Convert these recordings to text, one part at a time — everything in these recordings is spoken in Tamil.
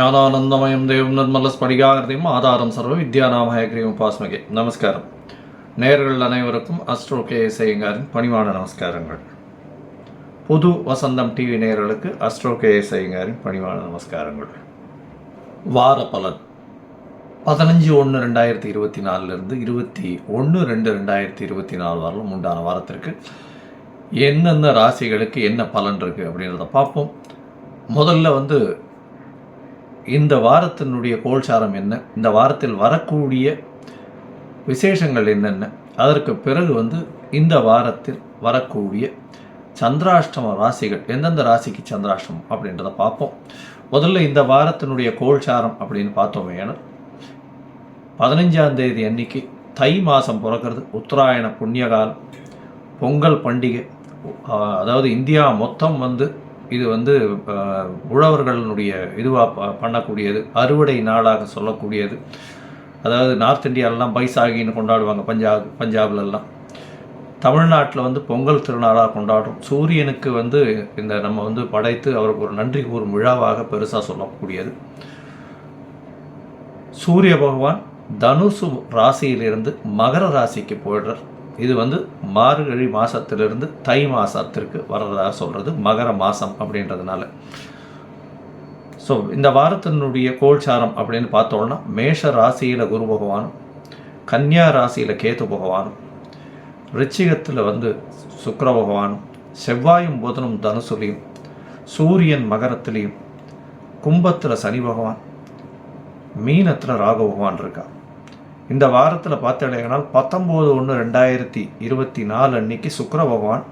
ஞானானந்தமயம் தேவம் நிர்மல ஸ்படிகாகிருதியும் ஆதாரம் சர்வ வித்யாநாமயக்ரியும் உபாஸ்மகே நமஸ்காரம். நேர்கள் அனைவருக்கும் அஸ்ட்ரோ கே செய்யுங்காரின் பணிவான நமஸ்காரங்கள். புது வசந்தம் டிவி நேர்களுக்கு அஸ்ட்ரோ கே செய்யுங்காரின் பணிவான நமஸ்காரங்கள். வார பலன். பதினஞ்சு ஒன்று ரெண்டாயிரத்தி இருபத்தி நாலுலேருந்து இருபத்தி ஒன்று ரெண்டு ரெண்டாயிரத்தி இருபத்தி நாலு வரலும் உண்டான வாரத்திற்கு என்னென்ன ராசிகளுக்கு என்ன பலன் இருக்குது அப்படின்றத பார்ப்போம். முதல்ல வந்து இந்த வாரத்தினுடைய கோல்சாரம் என்ன? இந்த வாரத்தில் வரக்கூடிய விசேஷங்கள் என்னென்ன? அதற்கு பிறகு வந்து இந்த வாரத்தில் வரக்கூடிய சந்திராஷ்டம ராசிகள் எந்தெந்த ராசிக்கு சந்திராஷ்டமம் அப்படின்றத பார்ப்போம். முதல்ல இந்த வாரத்தினுடைய கோல்சாரம் அப்படின்னு பார்த்தோமே ஏன்னா பதினஞ்சாம் தேதி அன்னைக்கு தை மாதம் பிறக்கிறது உத்தராயண புண்ணியகாலம் பொங்கல் பண்டிகை அதாவது இந்தியா மொத்தம் வந்து இது வந்து உழவர்களுடைய இதுவாக பண்ணக்கூடியது அறுவடை நாளாக சொல்லக்கூடியது. அதாவது நார்த் இந்தியாவிலலாம் பைசாகின்னு கொண்டாடுவாங்க பஞ்சாப் பஞ்சாப்லலாம் தமிழ்நாட்டில் வந்து பொங்கல் திருநாளாக கொண்டாடுறோம். சூரியனுக்கு வந்து இந்த நம்ம வந்து படைத்து அவருக்கு ஒரு நன்றி கூறும் விழாவாக பெருசாக சொல்லக்கூடியது. சூரிய பகவான் தனுசு ராசியிலிருந்து மகர ராசிக்கு போயிடுறார். இது வந்து மார்கழி மாதத்திலிருந்து தை மாசத்திற்கு வர்றதாக சொல்கிறது மகர மாதம் அப்படின்றதுனால. ஸோ இந்த வாரத்தினுடைய கோல்சாரம் அப்படின்னு பார்த்தோம்னா மேஷ ராசியில் குரு பகவானும் கன்னியா ராசியில் கேது பகவானும் ரிச்சிகத்தில் வந்து சுக்கர பகவானும் செவ்வாயும் புதனும் தனுசுலையும் சூரியன் மகரத்திலையும் கும்பத்தில் சனி பகவான் மீனத்தில் ராகு பகவான் இருக்கான் இந்த வாரத்தில் பார்த்தீங்கன்னா பத்தொம்போது ஒன்று ரெண்டாயிரத்தி இருபத்தி நாலு அன்னைக்கு சுக்கர பகவான்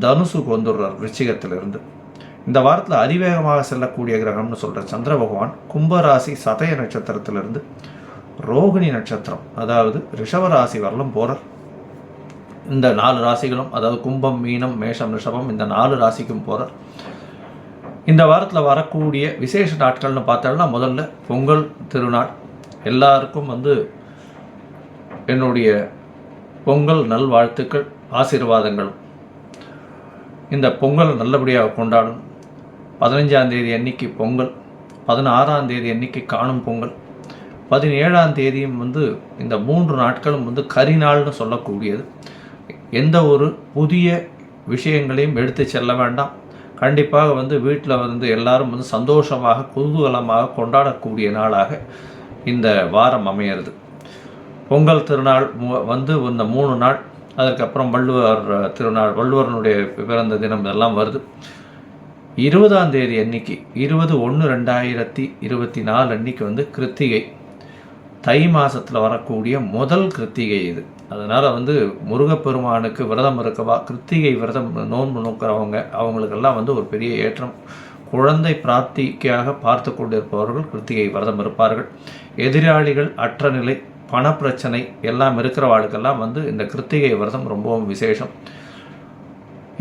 தனுசுக்கு வந்துடுறார் ரிச்சிகத்திலிருந்து இந்த வாரத்தில் அதிவேகமாக செல்லக்கூடிய கிரகம்னு சொல்கிற சந்திர பகவான் கும்பராசி சதய நட்சத்திரத்திலிருந்து ரோகிணி நட்சத்திரம் அதாவது ரிஷவராசி வரலும் போகிறார் இந்த நாலு ராசிகளும் அதாவது கும்பம் மீனம் மேஷம் ரிஷபம் இந்த நாலு ராசிக்கும் போகிறார் இந்த வாரத்தில் வரக்கூடிய விசேஷ நாட்கள்னு பார்த்தோம்னா முதல்ல பொங்கல் திருநாள் எல்லாருக்கும் வந்து என்னுடைய பொங்கல் நல்வாழ்த்துக்கள் ஆசீர்வாதங்களும். இந்த பொங்கல் நல்லபடியாக கொண்டாடும் பதினஞ்சாம் தேதி அன்னைக்கு பொங்கல் பதினாறாம் தேதி அன்னைக்கு காணும் பொங்கல் பதினேழாம் தேதியும் வந்து இந்த மூன்று நாட்களும் வந்து கரிநாள்னு சொல்லக்கூடியது. எந்த ஒரு புதிய விஷயங்களையும் எடுத்து செல்ல வேண்டாம். கண்டிப்பாக வந்து வீட்டில் வந்து எல்லாரும் வந்து சந்தோஷமாக குதூகலமாக கொண்டாடக்கூடிய நாளாக இந்த வாரம் அமையிறது. பொங்கல் திருநாள் மு- வந்து இந்த மூணு நாள் அதுக்கப்புறம் வள்ளுவர் திருநாள் வள்ளுவரனுடைய பிறந்த தினம் இதெல்லாம் வருது. இருபதாம் தேதி அன்னைக்கு இருபது ஒன்று ரெண்டாயிரத்தி இருபத்தி நாலு அன்னைக்கு வந்து கிருத்திகை. தை மாதத்தில் வரக்கூடிய முதல் கிருத்திகை இது. அதனால் வந்து முருகப்பெருமானுக்கு விரதம் இருக்கவா கிருத்திகை விரதம் நோன்பு நோக்கிறவங்க அவங்களுக்கெல்லாம் வந்து ஒரு பெரிய ஏற்றம். குழந்தை பிராப்திக்காக பார்த்து கொண்டிருப்பவர்கள் கிருத்திகை விரதம் இருப்பார்கள். எதிராளிகள் அற்ற நிலை பணப்பிரச்சனை எல்லாம் இருக்கிறவாளுக்கெல்லாம் வந்து இந்த கிருத்திகை விரதம் ரொம்பவும் விசேஷம்.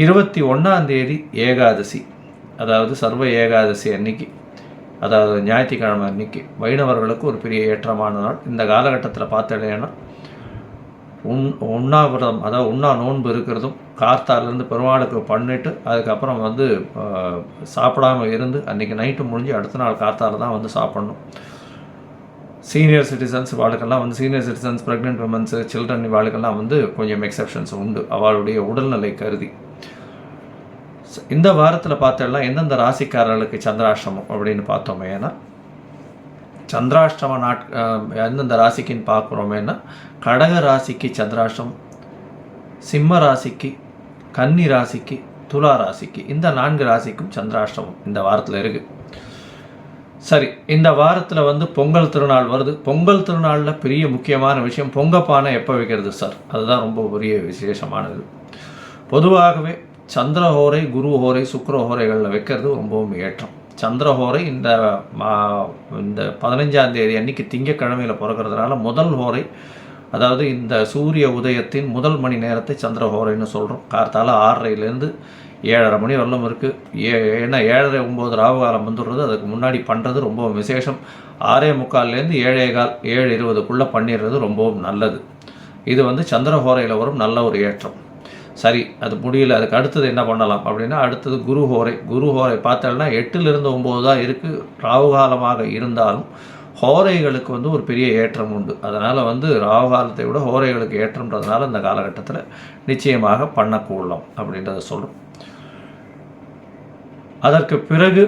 இருபத்தி ஒன்றாம் தேதி ஏகாதசி அதாவது சர்வ ஏகாதசி அன்னைக்கு அதாவது ஞாயிற்றுக்கிழமை அன்னைக்கு வைணவர்களுக்கு ஒரு பெரிய ஏற்றமான நாள். இந்த காலகட்டத்தில் பார்த்தீங்கன்னா உண் உண்ணாவிரதம் அதாவது உண்ணா நோன்பு இருக்கிறதும் கார்த்தாலேருந்து பெருமாளுக்கு பண்ணிட்டு அதுக்கப்புறம் வந்து சாப்பிடாமல் சாப்பிடாம இருந்து அன்றைக்கி நைட்டு முடிஞ்சு அடுத்த நாள் கார்த்தால தான் வந்து சாப்பிடணும். சீனியர் சிட்டிசன்ஸ் வாழ்க்கெல்லாம் வந்து senior citizens pregnant womens children வாழ்க்கெல்லாம் வந்து கொஞ்சம் எக்ஸப்ஷன்ஸ் உண்டு. அவளுடைய உடல்நிலை கருதி. இந்த வாரத்தில் பார்த்தோம்னா எந்தெந்த ராசிக்காரர்களுக்கு சந்திராஷ்டமம் அப்படின்னு பார்த்தோமேனா சந்திராஷ்டம நாட் எந்தெந்த ராசிக்குன்னு பார்க்குறோமேனா கடக ராசிக்கு சந்திராஷ்டமம் சிம்ம ராசிக்கு கன்னி ராசிக்கு துலா ராசிக்கு இந்த நான்கு ராசிக்கும் சந்திராஷ்டமம் இந்த வாரத்தில் இருக்குது சரி இந்த வாரத்தில் வந்து பொங்கல் திருநாள் வருது. பொங்கல் திருநாளில் பெரிய முக்கியமான விஷயம் பொங்கப்பானை எப்போ வைக்கிறது சார்? அதுதான் ரொம்ப பெரிய விசேஷமானது. பொதுவாகவே சந்திரஹோரை குருஹோரை சுக்கிரஹோரைகளில் வைக்கிறது ரொம்பவும் ஏற்றம். சந்திரஹோரை இந்த மா- இந்த பதினஞ்சாம் தேதி அன்னைக்கு திங்கக்கிழமையில் பிறக்கிறதுனால முதல் ஹோரை அதாவது இந்த சூரிய உதயத்தின் முதல் மணி நேரத்தை சந்திரஹோரைன்னு சொல்கிறோம் கார்த்தால ஆறரைலேருந்து ஏழரை மணி வரலும் இருக்குது ஏ ஏன்னா ஏழரை ஒம்பது ராவுகாலம் வந்துடுறது. அதுக்கு முன்னாடி பண்ணுறது ரொம்ப விசேஷம். ஆறே முக்கால்லேருந்து ஏழே கால் ஏழு இருபதுக்குள்ளே பண்ணிடுறது ரொம்பவும் நல்லது. இது வந்து சந்திரஹோரையில் வரும் நல்ல ஒரு ஏற்றம். சரி அது முடியல. அதுக்கு அடுத்தது என்ன பண்ணலாம் அப்படின்னா அடுத்தது குரு ஹோரை. குரு ஹோரை பார்த்தோம்னா எட்டுலேருந்து ஒம்பது தான் இருக்குது ராவுகாலமாக இருந்தாலும் ஹோரைகளுக்கு வந்து ஒரு பெரிய ஏற்றம் உண்டு. அதனால் வந்து ராவுகாலத்தை விட ஹோரைகளுக்கு ஏற்றம்ன்றதுனால இந்த காலகட்டத்தில் நிச்சயமாக பண்ணக்கூடலாம் அப்படின்றத சொல்கிறோம் அதற்கு பிறகு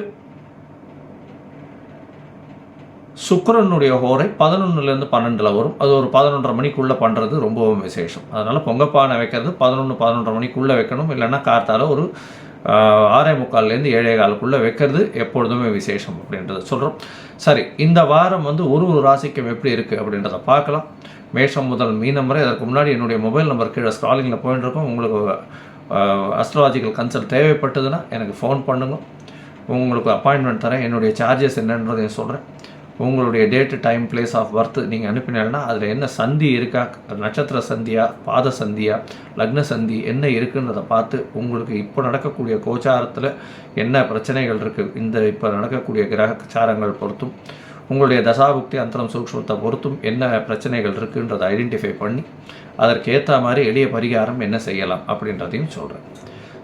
சுக்கரனுடைய ஹோரை பதினொன்றுலேருந்து பன்னெண்டில் வரும். அது ஒரு பதினொன்றரை மணிக்குள்ளே பண்ணுறது ரொம்பவும் விசேஷம். அதனால் பொங்கப்பானை வைக்கிறது பதினொன்று பதினொன்றரை மணிக்குள்ளே வைக்கணும். இல்லைன்னா கார்த்தால ஒரு ஆறே முக்கால்லேருந்து ஏழே காலுக்குள்ளே வைக்கிறது எப்பொழுதுமே விசேஷம் அப்படின்றத சொல்கிறோம். சரி இந்த வாரம் வந்து ஒரு ஒரு ராசிக்கும் எப்படி இருக்குது அப்படின்றத பார்க்கலாம். மேஷம் முதல் மீனம் வரை அதற்கு முன்னாடி என்னுடைய மொபைல் நம்பர் கீழே ஸ்க்ராலிங்கில் போயின்னு இருக்கோம். உங்களுக்கு அஸ்ட்ராலஜிக்கல் கன்சல்ட் தேவைப்பட்டதுன்னா எனக்கு ஃபோன் பண்ணுங்கள் உங்களுக்கு அப்பாயின்மெண்ட் தரேன். என்னுடைய சார்ஜஸ் என்னன்றதையும் சொல்கிறேன் உங்களுடைய date time place of birth நீங்கள் அனுப்பினீங்கன்னா அதில் என்ன சந்தி இருக்கா நட்சத்திர சந்தியா பாத சந்தியா லக்ன சந்தி என்ன இருக்குன்றதை பார்த்து உங்களுக்கு இப்போ நடக்கக்கூடிய கோச்சாரத்தில் என்ன பிரச்சனைகள் இருக்குது இந்த இப்போ நடக்கக்கூடிய கிரகச்சாரங்கள் பொறுத்தும் உங்களுடைய தசாபுக்தி அந்தரம் சூக்ஷ்மத்தை பொறுத்தும் என்ன பிரச்சனைகள் இருக்குன்றதை ஐடென்டிஃபை பண்ணி அதற்கு ஏற்ற மாதிரி எளிய பரிகாரம் என்ன செய்யலாம் அப்படின்றதையும் சொல்கிறேன்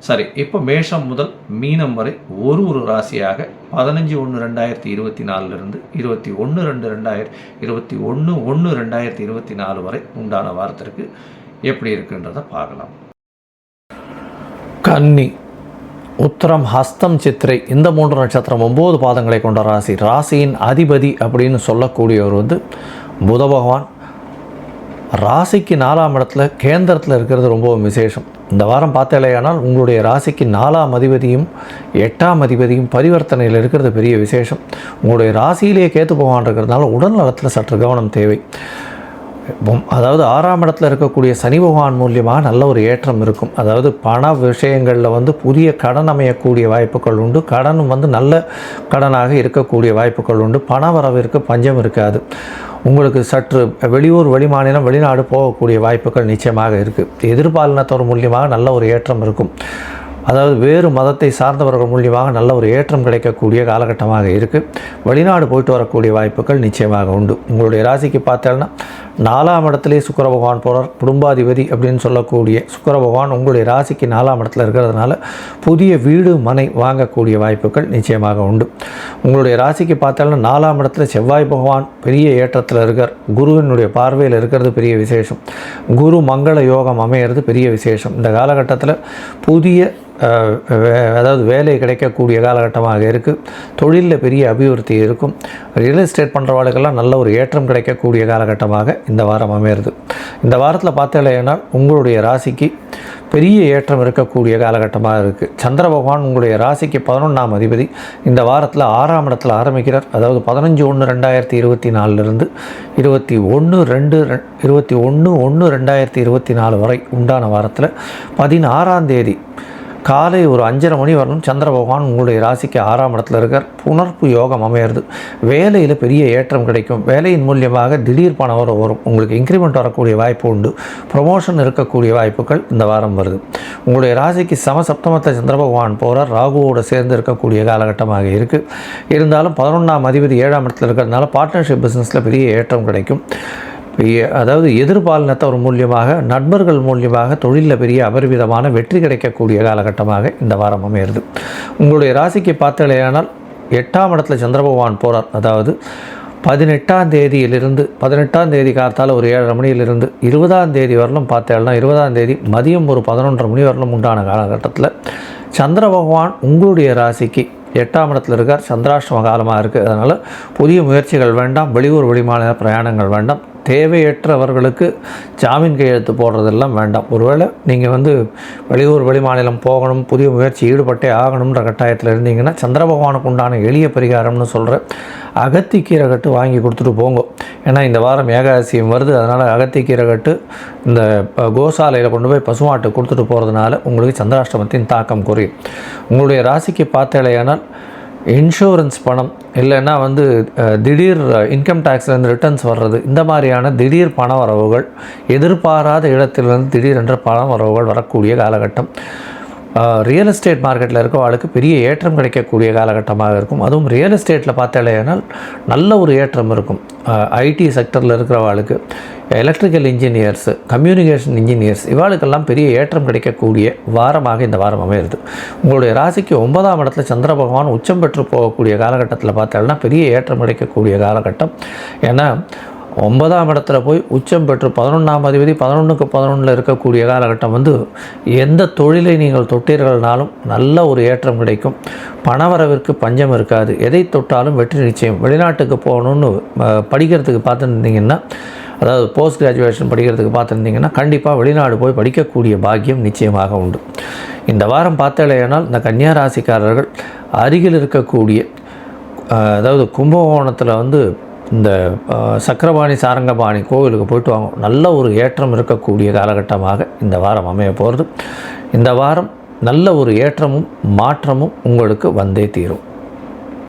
சரி இப்போ மேஷம் முதல் மீனம் வரை ஒரு ஒரு ராசியாக பதினஞ்சு ஒன்று ரெண்டாயிரத்தி இருபத்தி நாலுலேருந்து இருபத்தி ஒன்று ரெண்டு ரெண்டாயிரத்தி இருபத்தி ஒன்று ஒன்று ரெண்டாயிரத்தி இருபத்தி நாலு வரை உண்டான வாரத்திற்கு எப்படி இருக்குன்றதை பார்க்கலாம். கன்னி உத்தரம் ஹஸ்தம் சித்திரை இந்த மூன்று நட்சத்திரம் ஒம்பது பாதங்களை கொண்ட ராசி. ராசியின் அதிபதி அப்படின்னு சொல்லக்கூடியவர் வந்து புத பகவான் ராசிக்கு நாலாம் இடத்துல கேந்திரத்தில் இருக்கிறது ரொம்பவும் விசேஷம். இந்த வாரம் பார்த்தேலையானால் உங்களுடைய ராசிக்கு நாலாம் அதிபதியும் எட்டாம் அதிபதியும் பரிவர்த்தனையில் இருக்கிறது பெரிய விசேஷம். உங்களுடைய ராசியிலேயே கேத்து போவான் இருக்கிறதுனால உடல் நலத்தில் சற்று கவனம் தேவை. அதாவது ஆறாம் இடத்துல இருக்கக்கூடிய சனி பகவான் மூலியமாக நல்ல ஒரு ஏற்றம் இருக்கும். அதாவது பண விஷயங்களில் வந்து புதிய கடன் அமையக்கூடிய வாய்ப்புகள் உண்டு. கடனும் வந்து நல்ல கடனாக இருக்கக்கூடிய வாய்ப்புகள் உண்டு. பண வரவிற்கு பஞ்சம் இருக்காது. உங்களுக்கு சற்று வெளியூர் வெளிமாநிலம் வெளிநாடு போகக்கூடிய வாய்ப்புகள் நிச்சயமாக இருக்குது எதிர்பாலினத்தோர் மூலியமாக நல்ல ஒரு ஏற்றம் இருக்கும். அதாவது வேறு மதத்தை சார்ந்தவர்கள் மூலியமாக நல்ல ஒரு ஏற்றம் கிடைக்கக்கூடிய காலகட்டமாக இருக்குது வெளிநாடு போயிட்டு வரக்கூடிய வாய்ப்புகள் நிச்சயமாக உண்டு. உங்களுடைய ராசிக்கு பார்த்தேன்னா நாலாம் இடத்துலேயே சுக்கர பகவான் போகிறார் குடும்பாதிபதி அப்படின்னு சொல்லக்கூடிய சுக்கர பகவான் உங்களுடைய ராசிக்கு நாலாம் இடத்துல இருக்கிறதுனால புதிய வீடு மனை வாங்கக்கூடிய வாய்ப்புகள் நிச்சயமாக உண்டு. உங்களுடைய ராசிக்கு பார்த்தாலும் நாலாம் இடத்துல செவ்வாய் பகவான் பெரிய ஏற்றத்தில் இருக்கார். குருவினுடைய பார்வையில் இருக்கிறது பெரிய விசேஷம். குரு மங்கள யோகம் அமையிறது பெரிய விசேஷம். இந்த காலகட்டத்தில் புதிய வே- அதாவது வேலை கிடைக்கக்கூடிய காலகட்டமாக இருக்குது தொழிலில் பெரிய அபிவிருத்தி இருக்கும். ரியல் எஸ்டேட் பண்ணுறவாளுக்கெல்லாம் நல்ல ஒரு ஏற்றம் கிடைக்கக்கூடிய காலகட்டமாக இந்த வாரம் அமையிறது. இந்த வாரத்தில் பார்த்தீங்கன்னா உங்களுடைய ராசிக்கு பெரிய ஏற்றம் இருக்கக்கூடிய காலகட்டமாக இருக்குது சந்திர பகவான் உங்களுடைய ராசிக்கு பதினொன்றாம் அதிபதி இந்த வாரத்தில் ஆறாம் இடத்துல ஆரம்பிக்கிறார். அதாவது பதினஞ்சு ஒன்று ரெண்டாயிரத்தி இருபத்தி நாலுலேருந்து இருபத்தி ஒன்று ரெண்டு ரெ- இருபத்தி ஒன்று ஒன்று ரெண்டாயிரத்தி இருபத்தி நாலு வரை உண்டான வாரத்தில் பதினாறாம் தேதி காலை ஒரு அஞ்சரை மணி வரணும் சந்திர பகவான் உங்களுடைய ராசிக்கு ஆறாம் இடத்துல இருக்கார். புணர்ப்பு யோகம் அமையிறது. வேலையில் பெரிய ஏற்றம் கிடைக்கும். வேலையின் மூலியமாக திடீர் பணம் வர வரும். உங்களுக்கு இன்க்ரிமெண்ட் வரக்கூடிய வாய்ப்பு உண்டு. ப்ரொமோஷன் இருக்கக்கூடிய வாய்ப்புகள் இந்த வாரம் வருது. உங்களுடைய ராசிக்கு சமசப்தமத்தை சந்திர பகவான் போகிறார் ராகுவோடு சேர்ந்து இருக்கக்கூடிய காலகட்டமாக இருக்குது இருந்தாலும் பதினொன்றாம் அதிபதி ஏழாம் இடத்துல இருக்கிறதுனால பார்ட்னர்ஷிப் பிஸ்னஸில் பெரிய ஏற்றம் கிடைக்கும். அதாவது எதிர்பாலினத்தவர் மூலியமாக நண்பர்கள் மூலியமாக தொழிலில் பெரிய அபரிவிதமான வெற்றி கிடைக்கக்கூடிய காலகட்டமாக இந்த வாரம் அமையிறது. உங்களுடைய ராசிக்கு பார்த்தலையானால் எட்டாம் இடத்துல சந்திர பகவான் போகிறார் அதாவது பதினெட்டாம் தேதியிலிருந்து பதினெட்டாம் தேதி காத்தால் ஒரு ஏழரை மணியிலிருந்து இருபதாம் தேதி வரலும் பார்த்தேன்னா இருபதாம் தேதி மதியம் ஒரு பதினொன்றரை மணி வரலும் உண்டான காலகட்டத்தில் சந்திர பகவான் உங்களுடைய ராசிக்கு எட்டாம் இடத்துல இருக்கார். சந்திராஷ்டம காலமாக இருக்குது அதனால் புதிய முயற்சிகள் வேண்டாம். வெளியூர் வெளிமாநில பிரயாணங்கள் வேண்டாம். தேவையற்றவர்களுக்கு ஜாமீன் கையெழுத்து போடுறதெல்லாம் வேண்டாம். ஒருவேளை நீங்கள் வந்து வெளியூர் வெளிமாநிலம் போகணும் புதிய முயற்சி ஈடுபட்டே ஆகணுன்ற கட்டாயத்தில் இருந்தீங்கன்னா சந்திர பகவானுக்கு உண்டான எளிய பரிகாரம்னு சொல்கிற அகத்திக்கீரை கட்டு வாங்கி கொடுத்துட்டு போங்க. ஏன்னா இந்த வாரம் ஏகாதசியம் வருது. அதனால் அகத்திக்கீரை கட்டு இந்த கோசாலையில் கொண்டு போய் பசுமாட்டு கொடுத்துட்டு போகிறதுனால உங்களுக்கு சந்திராஷ்டமத்தின் தாக்கம் குறையும். உங்களுடைய ராசிக்கு பார்த்தேலையானால் இன்சூரன்ஸ் பணம் இல்லைன்னா வந்து திடீர் இன்கம் டேக்ஸ்லேருந்து ரிட்டர்ன்ஸ் வர்றது இந்த மாதிரியான திடீர் பண வரவுகள் எதிர்பாராத இடத்திலிருந்து திடீரென்ற பண வரவுகள் வரக்கூடிய காலகட்டம். ரியல் எஸ்டேட் மார்க்கெட்டில் இருக்கவாளுக்கு பெரிய ஏற்றம் கிடைக்கக்கூடிய காலகட்டமாக இருக்கும். அதுவும் ரியல் எஸ்டேட்டில் பார்த்தாலேனால் நல்ல ஒரு ஏற்றம் இருக்கும். ஐடி செக்டரில் இருக்கிறவாளுக்கு எலக்ட்ரிக்கல் இன்ஜினியர்ஸு கம்யூனிகேஷன் இன்ஜினியர்ஸ் இவாளுக்கெல்லாம் பெரிய ஏற்றம் கிடைக்கக்கூடிய வாரமாக இந்த வாரம் அமையிறது. உங்களுடைய ராசிக்கு ஒன்பதாம் இடத்துல சந்திர பகவான் உச்சம் பெற்று போகக்கூடிய காலகட்டத்தில் பார்த்தாலும் பெரிய ஏற்றம் கிடைக்கக்கூடிய காலகட்டம். ஏன்னா ஒன்பதாம் இடத்துல போய் உச்சம் பெற்று பதினொன்றாம் அதிபதி பதினொன்றுக்கு பதினொன்றில் இருக்கக்கூடிய காலகட்டம் வந்து எந்த தொழிலை நீங்கள் தொட்டீர்கள்னாலும் நல்ல ஒரு ஏற்றம் கிடைக்கும். பணவரவிற்கு பஞ்சம் இருக்காது. எதை தொட்டாலும் வெற்றி நிச்சயம். வெளிநாட்டுக்கு போகணுன்னு படிக்கிறதுக்கு பார்த்துருந்தீங்கன்னா அதாவது போஸ்ட் கிராஜுவேஷன் படிக்கிறதுக்கு பார்த்துருந்தீங்கன்னா கண்டிப்பாக வெளிநாடு போய் படிக்கக்கூடிய பாக்கியம் நிச்சயமாக உண்டு. இந்த வாரம் பார்த்தாலேயானால் இந்த கன்னியாராசிக்காரர்கள் அருகில் இருக்கக்கூடிய அதாவது கும்பகோணத்தில் வந்து இந்த சக்கரபாணி சாரங்கபாணி கோவிலுக்கு போயிட்டு வாங்க. நல்ல ஒரு ஏற்றம் இருக்கக்கூடிய காலகட்டமாக இந்த வாரம் அமைய போகிறது இந்த வாரம் நல்ல ஒரு ஏற்றமும் மாற்றமும் உங்களுக்கு வந்தே தீரும்.